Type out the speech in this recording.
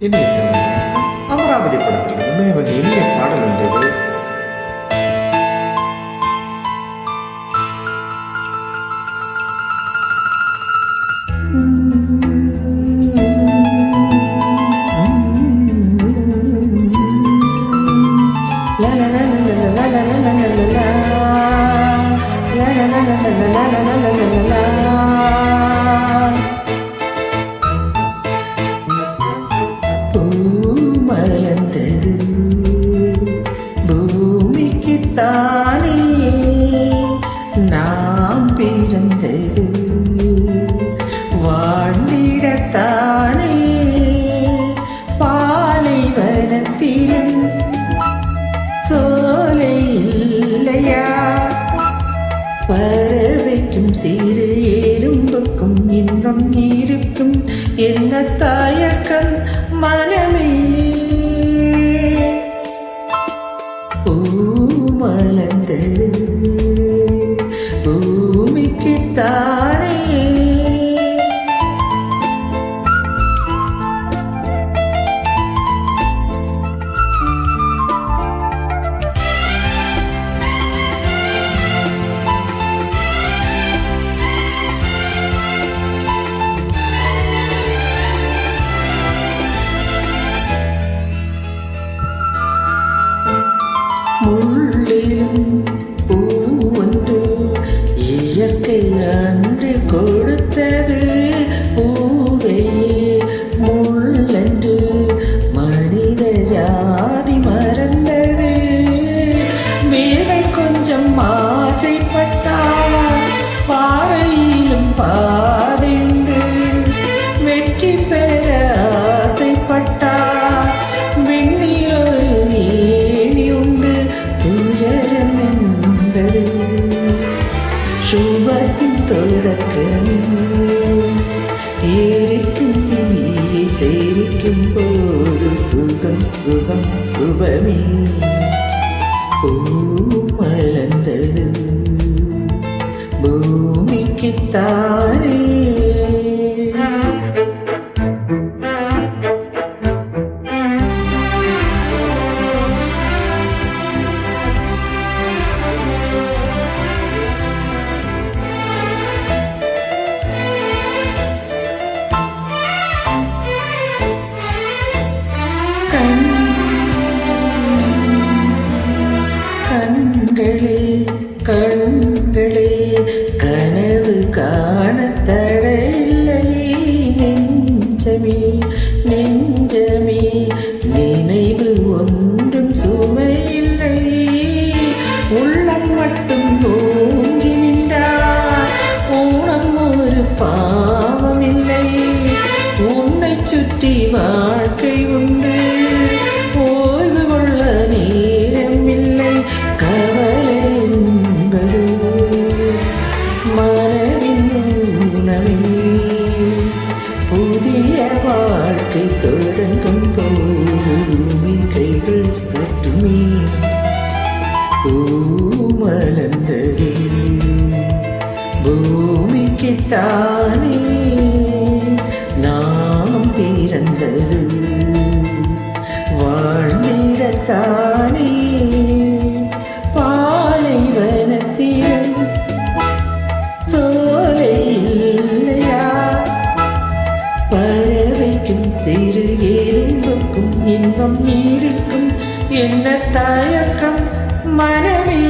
இனிய தமிழ் அமராவதி படத்திலிருந்து மிக மிக இனிய பாடல் ஒன்றது. La la la la la la la la la la தானே நாம் பிறந்தது வாழ்ந்திடத்தானே பாலைவனத்திலும் சோலை இல்லையா? பறவைக்கும் சிறு எறும்புக்கும் இன்பம் இருக்கும். என்ன தாயக்கம் மன முள்ளிலும் பூவொன்று இயற்கை அன்று கொடுத்தது. பூவே முள்ளன்று மனித ஜாதி மறந்தது. வேர்கள் கொஞ்சம் ஆசைப்பட்ட வந்தது சுபத்தின் தொடக்க ஏரிக்கும் தீயை சேரிக்கும் போது சுகம் சுகம் சுபமே. பூ மலர்ந்தது. பூமிக்குத்தானே கண் കൺകളെ കൺകളെ உணவே புதிய வாழ்க்கை தொடங்கும் போது கைகள் தட்டுமே. பூ பூமிக்கு தானே நாம் பிறந்தது. வாழ்ந்திடத்தான் என்ன தயக்கம் மனமே